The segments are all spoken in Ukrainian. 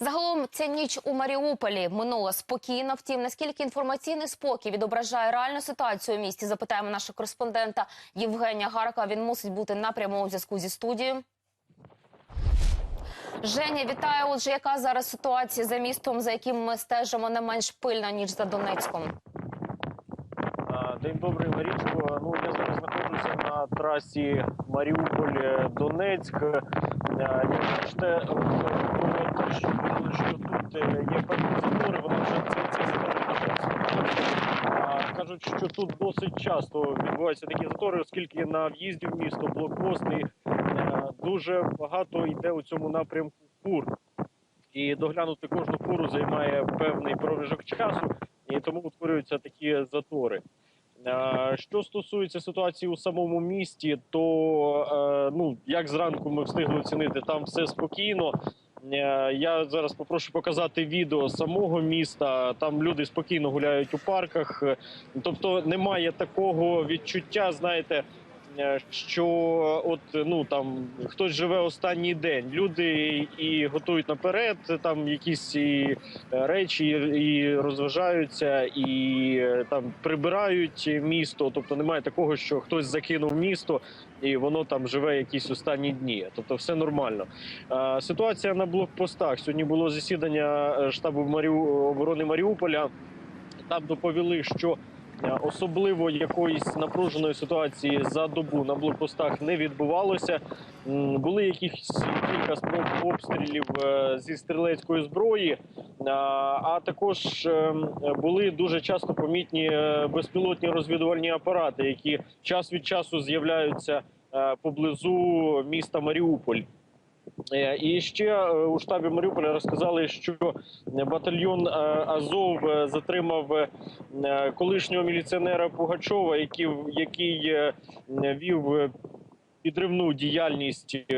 Загалом ця ніч у Маріуполі минула спокійно. Втім, наскільки інформаційний спокій відображає реальну ситуацію у місті, запитаємо нашого кореспондента Євгенія Гарка. Він мусить бути на прямому зв'язку зі студією. Женя, вітаю. Отже, яка зараз ситуація за містом, за яким ми стежимо не менш пильно ніж за Донецьком? День добрий, Марічко. Ну я зараз знаходжуся на трасі Маріуполь-Донецьк. Як бачите, те, що видно, що тут е, є певні затори, вони вже це затори А, Кажуть, що тут досить часто відбуваються такі затори, оскільки на в'їзді в місто блокпости е, дуже багато йде у цьому напрямку фур. І доглянути кожну фуру займає певний проміжок часу, і тому утворюються такі затори. Е, Що стосується ситуації у самому місті, то е, ну як зранку ми встигли оцінити, там все спокійно. Е, Я зараз попрошу показати відео самого міста. Там люди спокійно гуляють у парках. Тобто немає такого відчуття, знаєте, що от ну там хтось живе останній день. Люди і готують наперед там якісь і е, речі, і розважаються, і е, там прибирають місто. Тобто немає такого, що хтось закинув місто і воно там живе якісь останні дні. Тобто, все нормально. Е, Ситуація на блокпостах. Сьогодні було засідання штабу оборони Маріуполя. Там доповіли, що особливо якоїсь напруженої ситуації за добу на блокпостах не відбувалося. Були якісь кілька спроб обстрілів е, зі стрілецької зброї, а, а також е, були дуже часто помітні е, безпілотні розвідувальні апарати, які час від часу з'являються е, поблизу міста Маріуполь. Е, І ще е, у штабі Маріуполя розказали, що батальйон е, Азов затримав колишнього міліціонера Пугачова, який, який вів підривну діяльність е,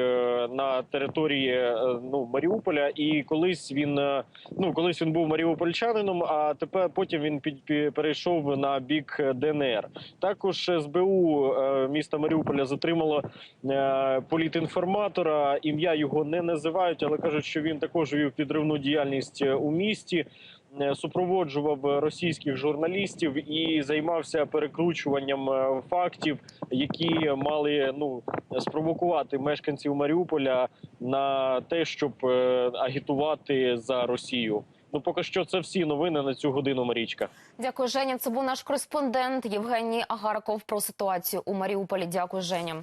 на території е, ну, Маріуполя. І колись він е, ну колись він був маріупольчанином, а тепер потім він під, пі- перейшов на бік ДНР. Також СБУ міста Маріуполя затримало політінформатора. Ім'я його не називають, але кажуть, що він також вів підривну діяльність у місті. Е, Супроводжував російських журналістів і займався перекручуванням е, фактів, які мали ну спровокувати мешканців Маріуполя на те, щоб е, агітувати за Росію. Ну поки що це всі новини на цю годину. Марічка. Дякую, Женя. Це був наш кореспондент Євгеній Агарков про ситуацію у Маріуполі. Дякую, Женя.